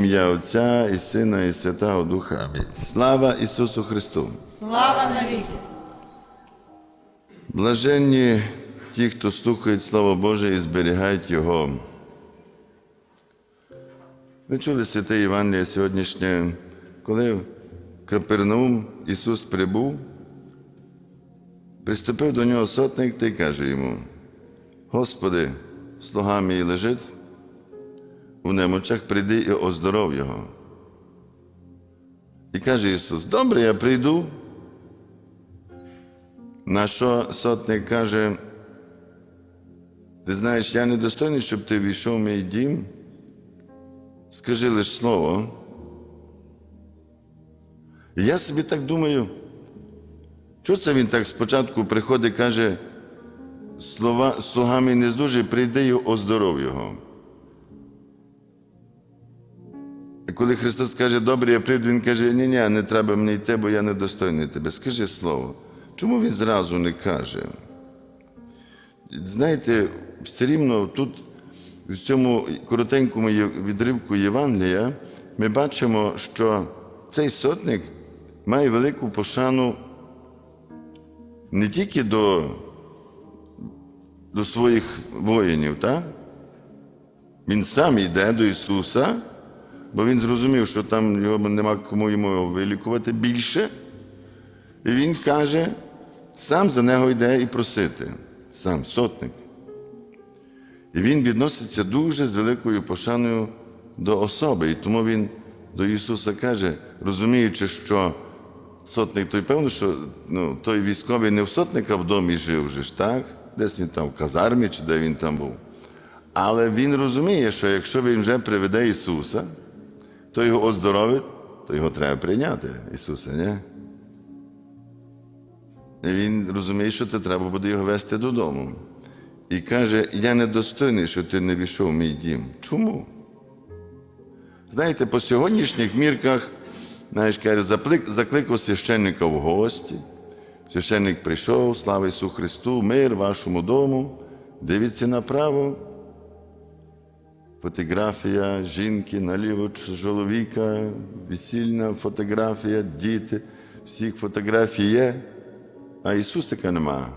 Ім'я Отця і Сина, і Святого Духа. Амінь. Слава Ісусу Христу! Слава навіки! Блаженні ті, хто слухають Слово Боже і зберігають Його. Ви чули святе Євангеліє сьогоднішнє, коли в Капернаум Ісус прибув, приступив до нього сотник та й каже йому: Господи, слуга мій лежить, у немочах прийди і оздоров його. І каже Ісус: Добре, я прийду. На що сотник каже, ти знаєш, я недостойний, щоб ти війшов в мій дім. Скажи лише слово. І я собі так думаю, що це він так спочатку приходить каже, слова, слугами не здужий, прийди і оздоров його. Коли Христос каже, добре, я прийду, Він каже, ні, ні, не треба мені йти, бо я недостойний тебе. Скажи слово. Чому він зразу не каже? Знаєте, все рівно тут, в цьому коротенькому відривку Євангелія, ми бачимо, що цей сотник має велику пошану не тільки до, до своїх воїнів, так? Він сам йде до Ісуса, бо він зрозумів, що там його нема кому йому вилікувати більше. І він каже, сам за нього йде і просити, сам сотник. І він відноситься дуже з великою пошаною до особи. І тому він до Ісуса каже, розуміючи, що сотник той певно, що ну, той військовий не в сотника в домі жив, же ж, так? Десь він там в казармі чи де він там був. Але він розуміє, що якщо він вже приведе Ісуса, то його оздоровить, то його треба прийняти, Ісуса, ні? І він розуміє, що це треба буде його вести додому. І каже: Я недостойний, що ти не війшов в мій дім. Чому? Знаєте, по сьогоднішніх мірках, знаєш, каже, закликав священника в гості. Священник прийшов, слава Ісусу Христу, мир вашому дому. Дивіться направо. Фотографія жінки наліво чоловіка, весільна фотографія, діти. Всіх фотографій є, а Ісусика нема.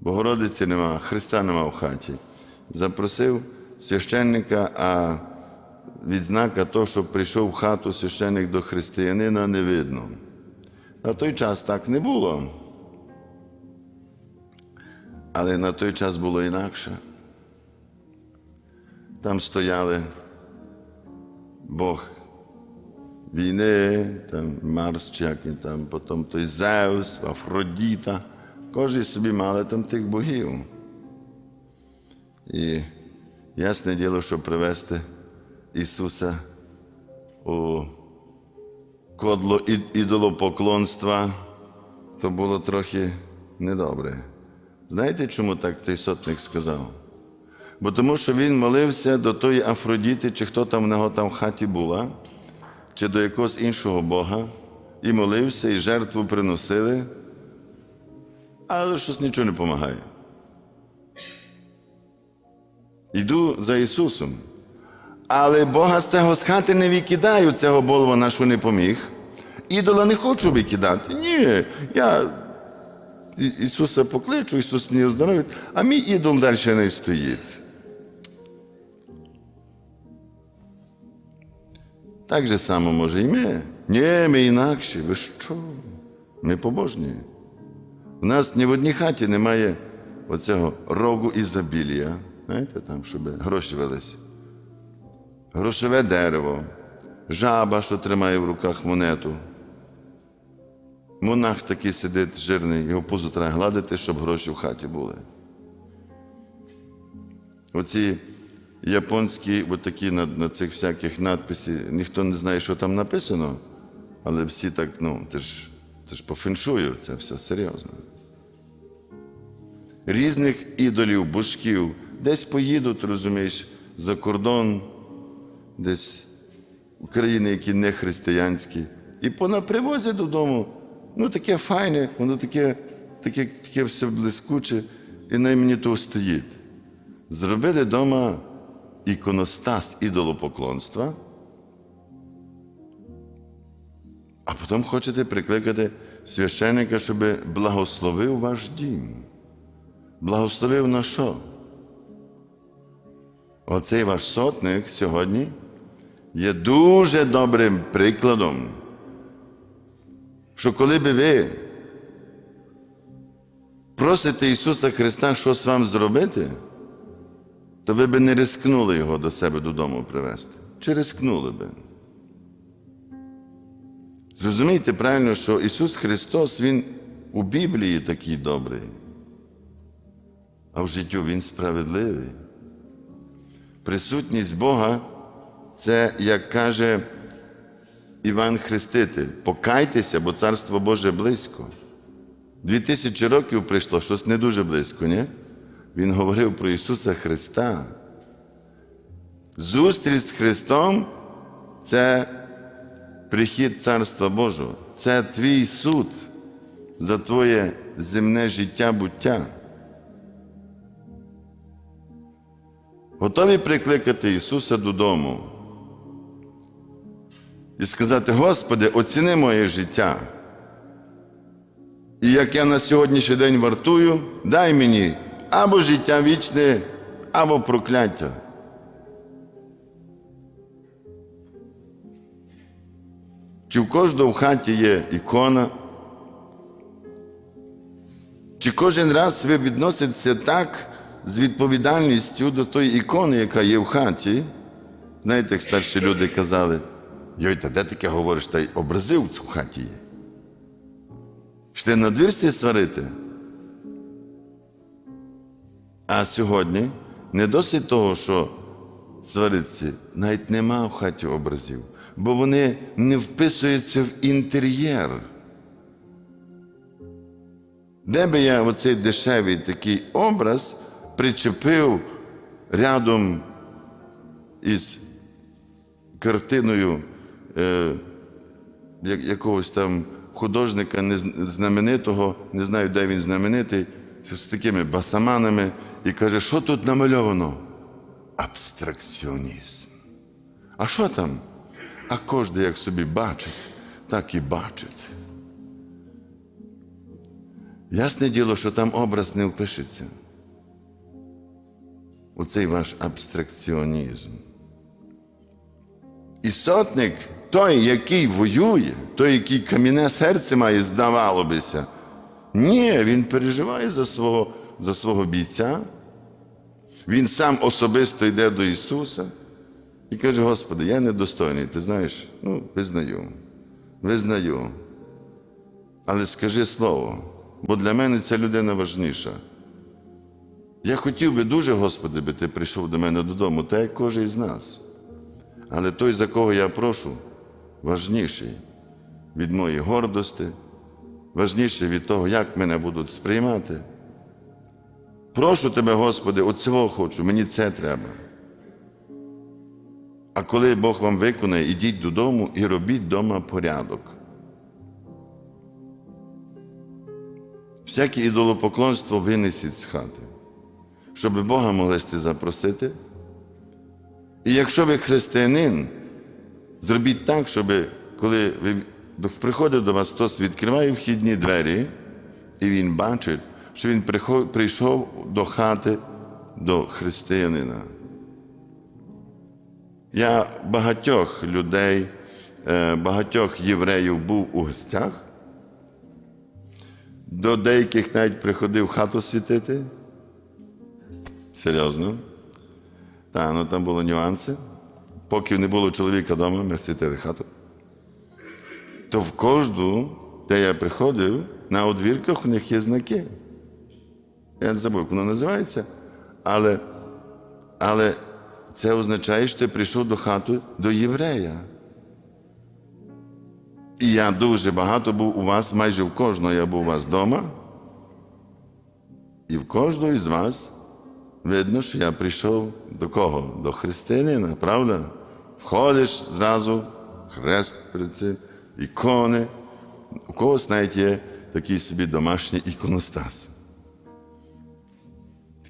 Богородиці нема, Христа нема в хаті. Запросив священника, а відзнака того, що прийшов в хату священник до християнина, не видно. На той час так не було. Але на той час було інакше. Там стояли Бог війни, там Марс, чи як він там, потім той Зевс, Афродіта. Кожен собі мали там тих богів. І ясне діло, щоб привести Ісуса у кодло ід- ідолопоклонства, то було трохи недобре. Знаєте, чому так цей сотник сказав? Бо тому, що він молився до тої Афродіти, чи хто там в нього там в хаті була, чи до якогось іншого Бога, і молився, і жертву приносили, але щось нічого не допомагає. Йду за Ісусом. Але Бога з цього з хати не викидаю, цього болва нашу не поміг. Ідола не хочу викидати. Ні, я Ісуса покличу, Ісус мені оздоровить, а мій ідол далі не стоїть. Так же само може і ми. Ні, ми інакші. Ви що? Ми побожні. У нас ні в одній хаті немає оцього рогу ізобілія. Знаєте, там, щоб гроші велись. Грошове дерево, жаба, що тримає в руках монету. Монах такий сидить жирний, його пузо треба гладити, щоб гроші в хаті були. Оці японські, от такі на, на цих всяких надписі, ніхто не знає, що там написано, але всі так, ну, це ж, це ж по феншую, це все серйозно. Різних ідолів, божків, десь поїдуть, розумієш, за кордон, десь країни, які не християнські, і понапривозять додому. Ну, таке файне, воно таке, таке, таке все блискуче, і на мені то стоїть. Зробили вдома іконостас ідолопоклонства, а потім хочете прикликати священника, щоб благословив ваш дім. Благословив на що? Оцей ваш сотник сьогодні є дуже добрим прикладом, що коли би ви просите Ісуса Христа щось вам зробити, то ви би не рискнули його до себе додому привезти. Чи рискнули би? Зрозумійте правильно, що Ісус Христос, Він у Біблії такий добрий, а в життю Він справедливий. Присутність Бога це, як каже Іван Хреститель, покайтеся, бо Царство Боже близько. Дві тисячі років прийшло, щось не дуже близько, ні? Він говорив про Ісуса Христа. Зустріч з Христом це прихід Царства Божого. Це твій суд за твоє земне життя буття. Готові прикликати Ісуса додому і сказати: Господи, оціни моє життя. І як я на сьогоднішній день вартую, дай мені або життя вічне, або прокляття. Чи в кожного в хаті є ікона? Чи кожен раз ви відноситеся так з відповідальністю до тої ікони, яка є в хаті? Знаєте, як старші люди казали, йой, та де таке говориш, та й образи в хаті є. Ще на двірці сварити. А сьогодні не досить того, що свариться, навіть нема в хаті образів, бо вони не вписуються в інтер'єр. Де би я оцей дешевий такий образ причепив рядом із картиною е, якогось там художника знаменитого, не знаю, де він знаменитий, з такими басаманами, і каже, що тут намальовано? Абстракціонізм. А що там? А кожен як собі бачить, так і бачить. Ясне діло, що там образ не впишеться. У цей ваш абстракціонізм. І сотник, той, який воює, той, який кам'яне серце має, здавало бися. Ні, він переживає за свого, за свого бійця. Він сам особисто йде до Ісуса і каже: Господи, я недостойний, ти знаєш, ну, визнаю, визнаю. Але скажи слово, бо для мене ця людина важніша. Я хотів би дуже, Господи, би ти прийшов до мене додому, так як кожен із нас. Але той, за кого я прошу, важніший від моєї гордості, важніший від того, як мене будуть сприймати. Прошу тебе, Господи, от цього хочу, мені це треба. А коли Бог вам виконає, ідіть додому і робіть вдома порядок. Всяке ідолопоклонство винесіть з хати, щоб Бога могли запросити. І якщо ви християнин, зробіть так, щоб коли ви приходить до вас, хтось відкриває вхідні двері, і він бачить, що він прийшов до хати до християнина. Я багатьох людей, е, багатьох євреїв був у гостях. До деяких навіть приходив хату світити. Серйозно. Так, ну там були нюанси. Поки не було чоловіка вдома, ми світили хату. То в кожну, де я приходив, на одвірках у них є знаки. Я не забув, як воно називається. Але, але це означає, що ти прийшов до хати до єврея. І я дуже багато був у вас, майже в кожного я був у вас вдома. І в кожного із вас видно, що я прийшов до кого? До християнина, правда? Входиш зразу, хрест перед цим, ікони. У когось навіть є такий собі домашній іконостас.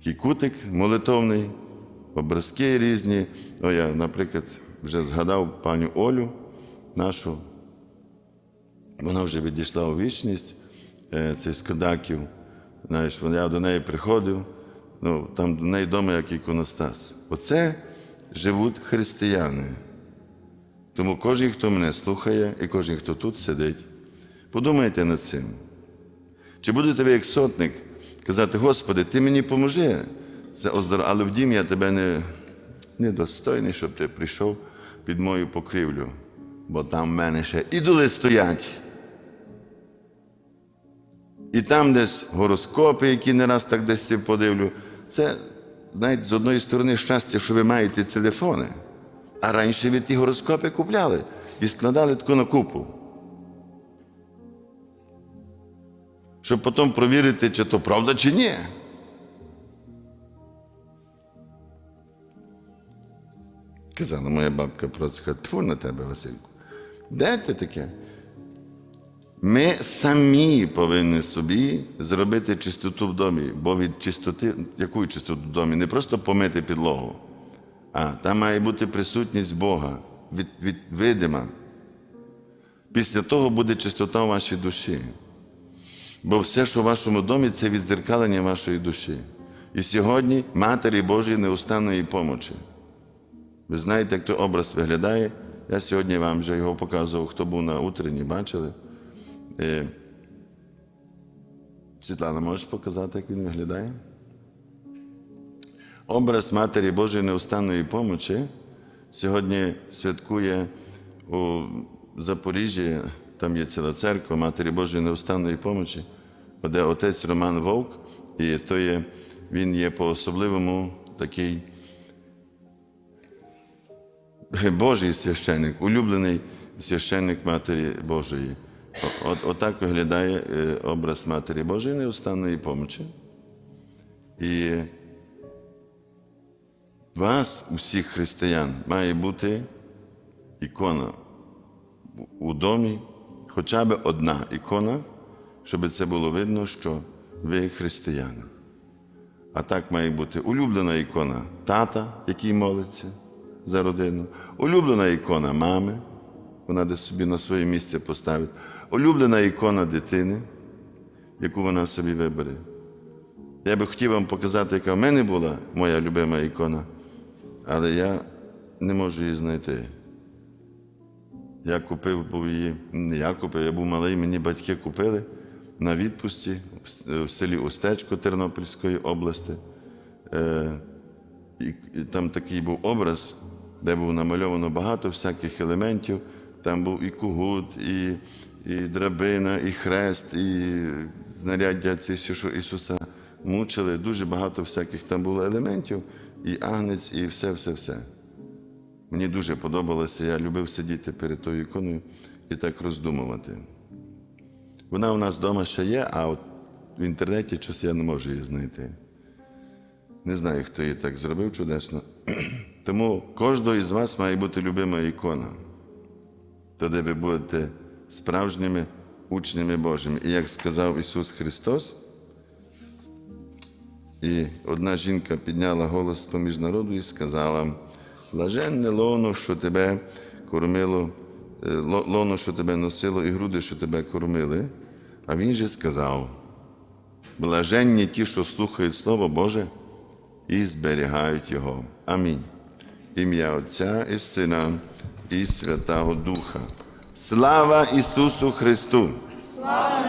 Такий кутик молитовний, образки різні. О, я, наприклад, вже згадав пані Олю, нашу. Вона вже відійшла у вічність, е, це з Кадаків. Знаєш, я до неї приходив, ну, там до неї вдома як іконостас. Оце живуть християни. Тому кожен, хто мене слухає, і кожен, хто тут сидить, подумайте над цим. Чи будете ви, як сотник, казати, Господи, ти мені поможи, але в дім я тебе не, не достойний, щоб ти прийшов під мою покрівлю, бо там в мене ще ідоли стоять. І там десь гороскопи, які не раз так десь подивлю. Це, навіть з одної сторони, щастя, що ви маєте телефони. А раніше ви ті гороскопи купляли і складали таку на купу. Щоб потім провірити, чи то правда, чи ні. Казала моя бабка Процька, тьфу на тебе, Васильку. Де це таке? Ми самі повинні собі зробити чистоту в домі, бо від чистоти, яку чистоту в домі? Не просто помити підлогу, а там має бути присутність Бога, від, від, видима. Після того буде чистота в вашій душі. Бо все, що в вашому домі, це відзеркалення вашої душі. І сьогодні Матері Божої неустанної помочі. Ви знаєте, як той образ виглядає? Я сьогодні вам вже його показував, хто був на утренні, бачили? Е, Світлана, можеш показати, як він виглядає? Образ Матері Божої неустанної помочі сьогодні святкує у Запоріжжі, там є ціла церква Матері Божої неустанної помочі, де отець Роман Вовк, і то є, він є по-особливому такий Божий священник, улюблений священник Матері Божої. От, отак виглядає е, образ Матері Божої неустанної помочі. І вас, усіх християн, має бути ікона у домі, хоча б одна ікона, щоб це було видно, що ви християни. А так має бути улюблена ікона тата, який молиться за родину, улюблена ікона мами, вона десь собі на своє місце поставить, улюблена ікона дитини, яку вона собі вибере. Я би хотів вам показати, яка в мене була моя любима ікона, але я не можу її знайти. Я купив був її, не я купив, я був малий, мені батьки купили на відпусті в селі Устечко Тернопільської області. Е, і, там такий був образ, де був намальовано багато всяких елементів. Там був і кугут, і, і драбина, і хрест, і знаряддя ці, що Ісуса мучили. Дуже багато всяких там було елементів, і агнець, і все, все, все. Мені дуже подобалося, я любив сидіти перед тою іконою і так роздумувати. Вона у нас вдома ще є, а от в інтернеті щось я не можу її знайти. Не знаю, хто її так зробив чудесно. Тому кожного із вас має бути любима ікона, тоді ви будете справжніми учнями Божими. І як сказав Ісус Христос, і одна жінка підняла голос поміж народу і сказала: блаженне лоно, що тебе кормило, е, лоно, що тебе носило, і груди, що тебе кормили. А він же сказав: блаженні ті, що слухають Слово Боже і зберігають Його. Амінь. Ім'я Отця і Сина і Святого Духа. Слава Ісусу Христу! Слава